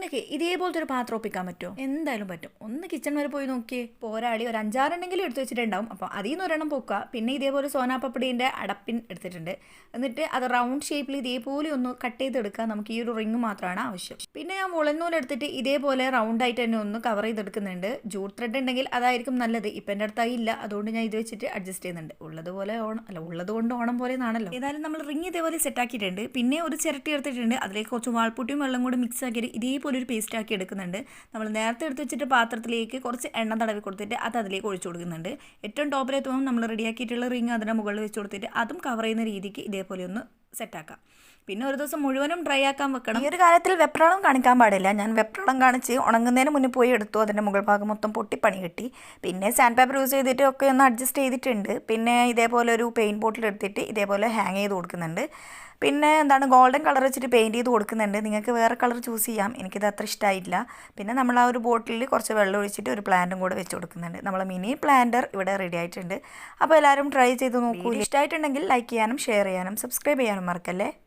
നിങ്ങൾക്ക് ഇതേപോലത്തെ ഒരു പാത്രം ഒപ്പിക്കാൻ പറ്റുമോ? എന്തായാലും പറ്റും. ഒന്ന് കിച്ചൺ വരെ പോയി നോക്കിയേ. പോരാടി ഒരു അഞ്ചാറെണ്ണെങ്കിലും എടുത്തു വെച്ചിട്ടുണ്ടാവും. അപ്പോൾ അതിൽ നിന്ന് ഒരെണ്ണം പൊക്കുക. പിന്നെ ഇതേപോലെ സോനാപ്പപ്പടീന്റെ അടപ്പിൻ എടുത്തിട്ടുണ്ട്. എന്നിട്ട് അത് റൗണ്ട് ഷേപ്പിൽ ഇതേപോലെ ഒന്ന് കട്ട് ചെയ്തെടുക്കാൻ നമുക്ക് ഈ ഒരു റിങ് മാത്രമാണ് ആവശ്യം. പിന്നെ ഞാൻ മുളന്നൂൽ ഇതേപോലെ റൗണ്ട് ആയിട്ട് തന്നെ ഒന്ന് കവർ ചെയ്തെടുക്കുന്നുണ്ട്. ജൂട്ട് ത്രെഡ് ഉണ്ടെങ്കിൽ അതായിരിക്കും നല്ലത്. ഇപ്പം എന്റെ അടുത്തായി ഇല്ല. അതുകൊണ്ട് ഞാൻ ഇത് വെച്ചിട്ട് അഡ്ജസ്റ്റ് ചെയ്യുന്നുണ്ട്. ഉള്ളതുപോലെ ഓണം അല്ല ഉള്ളത് കൊണ്ട് ഓണം പോലെ എന്നാണല്ലോ. ഏതായാലും നമ്മൾ റിങ് ഇതേപോലെ സെറ്റ് ആക്കിയിട്ടുണ്ട്. പിന്നെ ഒരു ചിരട്ടി എടുത്തിട്ടുണ്ട്. അതിലേക്ക് കുറച്ച് വാൾപ്പൂട്ടിയും വെള്ളം കൂടി മിക്സ് ആക്കിയിട്ട് ഇതേപോലെ ഒരു പേസ്റ്റ് ആക്കി എടുക്കുന്നുണ്ട്. നമ്മൾ നേരത്തെ എടുത്ത് വെച്ചിട്ട് പാത്രത്തിലേക്ക് കുറച്ച് എണ്ണ തടവി കൊടുത്തിട്ട് അത് അതിലേക്ക് ഒഴിച്ചു കൊടുക്കുന്നുണ്ട്. ഏറ്റവും ടോപ്പിലെത്തുമ്പോൾ നമ്മൾ റെഡിയാക്കിയിട്ടുള്ള റിങ് അതിന്റെ മുകളിൽ വെച്ച് കൊടുത്തിട്ട് അതും കവർ ചെയ്യുന്ന രീതിക്ക് ഇതേപോലെ ഒന്ന് സെറ്റാക്കാം. പിന്നെ ഒരു ദിവസം മുഴുവനും ഡ്രൈ ആക്കാൻ വെക്കണം. ഈ ഒരു കാര്യത്തിൽ വെപ്രാളം കാണിക്കാൻ പാടില്ല. ഞാൻ വെപ്രാളം കാണിച്ച് ഉണങ്ങുന്നതിന് മുന്നേ പോയി എടുത്തു. അതിന്റെ മുകൾ ഭാഗം മൊത്തം പൊട്ടി പണി കിട്ടി. പിന്നെ സാൻഡ് പേപ്പർ യൂസ് ചെയ്തിട്ട് ഒക്കെ ഒന്ന് അഡ്ജസ്റ്റ് ചെയ്തിട്ടുണ്ട്. പിന്നെ ഇതേപോലെ ഒരു പെയിന്റ് ബോട്ടിൽ എടുത്തിട്ട് ഇതേപോലെ ഹാങ് ചെയ്ത് കൊടുക്കുന്നുണ്ട്. പിന്നെ എന്താണ് ഗോൾഡൻ കളർ വെച്ചിട്ട് പെയിന്റ് ചെയ്ത് കൊടുക്കുന്നുണ്ട്. നിങ്ങൾക്ക് വേറെ കളർ ചൂസ് ചെയ്യാം. എനിക്കിത് അത്ര ഇഷ്ടമായില്ല പിന്നെ നമ്മൾ ആ ഒരു ബോട്ടിലിൽ കുറച്ച് വെള്ളം ഒഴിച്ചിട്ട് ഒരു പ്ലാന്റും കൂടെ വെച്ച് കൊടുക്കുന്നുണ്ട്. നമ്മൾ മിനി പ്ലാന്റർ ഇവിടെ റെഡി ആയിട്ടുണ്ട്. അപ്പോൾ എല്ലാവരും ട്രൈ ചെയ്ത് നോക്കൂ. ഇഷ്ടമായിട്ടുണ്ടെങ്കിൽ ലൈക്ക് ചെയ്യാനും ഷെയർ ചെയ്യാനും സബ്സ്ക്രൈബ് ചെയ്യാനും